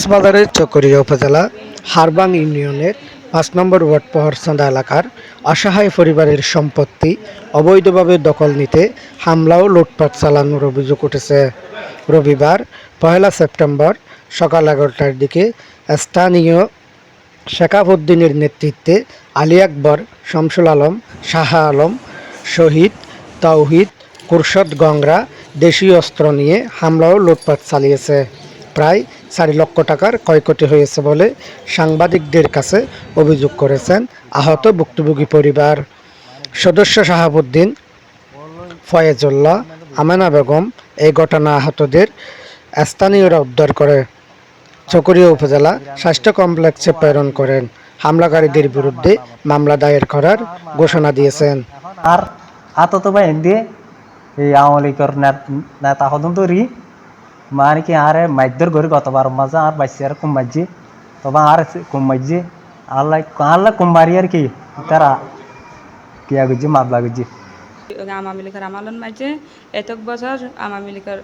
কক্সবাজারের চকরিয়া উপজেলা হারবাং ইউনিয়নের পাঁচ নম্বর ওয়ার্ড পহরসন্দা এলাকার অসহায় পরিবারের সম্পত্তি অবৈধভাবে দখল নিতে হামলা ও লুটপাট চালানোর অভিযোগ উঠেছে। রবিবার, পয়লা সেপ্টেম্বর সকাল এগারোটার দিকে স্থানীয় শেখাবুদ্দিনের নেতৃত্বে আলী আকবর, শামসুল আলম, শাহা আলম, শহীদ তাওহিদ কুরশদ গংরা দেশীয় অস্ত্র নিয়ে হামলা ও লুটপাট চালিয়েছে। প্রায় চারি লক্ষ টাকার ক্ষয়ক্ষতি হয়েছে বলে সাংবাদিকদের কাছে অভিযোগ করেছেন আহত ভুক্তভোগী পরিবার। সদস্য শাহাবুদ্দিন, ফয়েজুল্লাহ, আমেনা বেগম এই ঘটনা আহতদের স্থানীয়রা উদ্ধার করে। চকরিয়া উপজেলা স্বাস্থ্য কমপ্লেক্সে প্রেরণ করেন। হামলাকারীদের বিরুদ্ধে মামলা দায়ের করার ঘোষণা দিয়েছেন। আর আতত দিয়ে এই আওয়ামী লীগের নেতা হদন তৈরি। মানে কি আরে মাইদ্যর গরি গতবার মাঝে আর বাইসি আর কুম মাঝি তবে আর কুম মাঝি আল্লাহ আল্লাহ কুম্বারি আর কি তারা কিয়া গুজি মাবলা গুজি আওয়ামী লীগের আমালন মাঝে এতক বছর আওয়ামী লীগের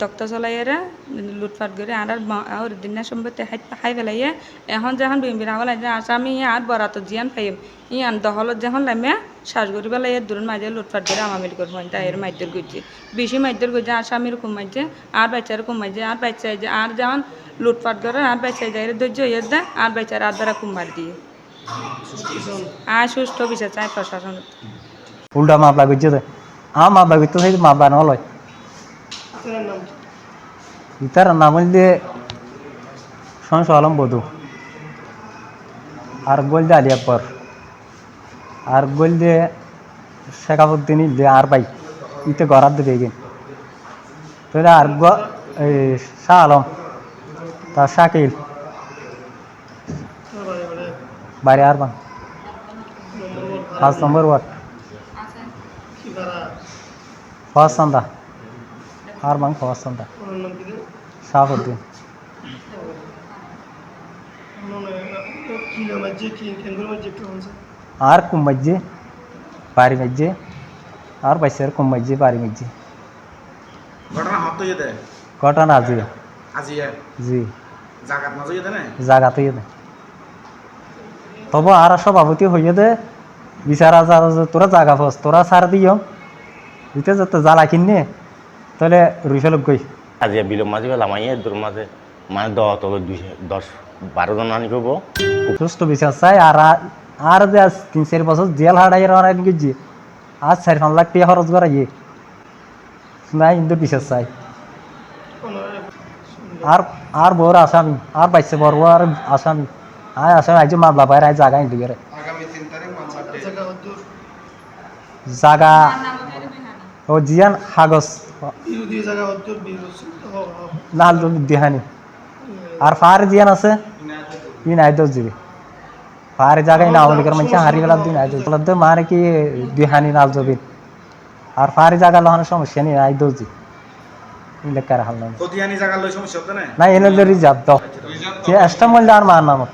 তক্ত চলাইয়েরা লুটপাট করে আর আর দিনা সম্পত্তি হাই খাই পেলাইয়ে এখন যখন বিম্বির আইছে আসামি আর বরাত জিয়ান পাইম ইয়ান দহলত যখন লামে শ্বাস করি পেলাই এর দূরের মাঝে লুটপাট করে আওয়ামী লীগের পয়েন্ট এর মাইদের গুজি বেশি মাইদের গুজি আসামির কুম মাঝে আর বাচ্চার কুম মাঝে আর বাচ্চা যে, আর যখন লুটপাট করে, আর বাচ্চা যায় এর ধৈর্য ইয়ে দেয়, আর বাচ্চার আর দ্বারা কুম্বার দিয়ে। আর সুস্থ বিচার চাই প্রশাসন। উল্টা মাবলা গুজি দে আ মাবলা গুজি তো মাবলা নলয় ইতার নাম দিয়ে সংস আলম বধু। আর আলী আকবর আর গোল দিয়ে শেখাবুদ্দিন দিয়ে আর ভাই, ইতে গড়ার দেবে গিয়ে তাহলে আর গ এই শাহ আলম, তার শাকিল। বাড়ি আর বাং পাঁচ নম্বর ওয়ার্ড। চান্দা আর বাং চান্দা শাহাবুদ্দিন। আর কুম্বাজ্জি বাড়ি মাজ্জি আর বাইসের কুম্বাজ্জি বাড়ি মাজ্জি ঘটনা হত ইয়েতে ঘটনা আজি জি জাগাত দে তবে আর সভাপতি হইয়ে দে বিচার আচার যে তোরা জাগা ফস তোরা সার দিও ইতে যাতে জ্বালা কিনে তাহলে রুইফেলক গই আজি বিলম মাঝে বেলা মাইয়ে দূর মাঝে মানে দশ দশ বারো জন আনি করব সুস্থ বিচার চাই আর আর যে আজ তিন, চারি বছর জেল হারাই আর গেছি আজ চারি পাঁচ লাখ টাকা খরচ করা গিয়ে নাই কিন্তু বিচার চাই? আর আর বড় আসামি, আর বাইছে বড় আর আসামি। আয়, আসামি, আইজ মামলা বাইরে আজ জায়গা ইন্দি করে ও জিয়ান কাগজ লাল দিহানি। আর ফার জিয়ান আছে? ই নাই দোষ দিবি মানুষ হারি গেলাম দিন उपलब्ध मारे মারে কি দিহানি নাল জবিন। আর ফার জায়গা লহানোর সমস্যা নেই আই দৌজি লেখার হাল নাই। কতিয়ানি জায়গা লই সমস্যা হতো না? না এনে রিজার্ভ দাও। এক্সট্রা মূল্য আর মার নামত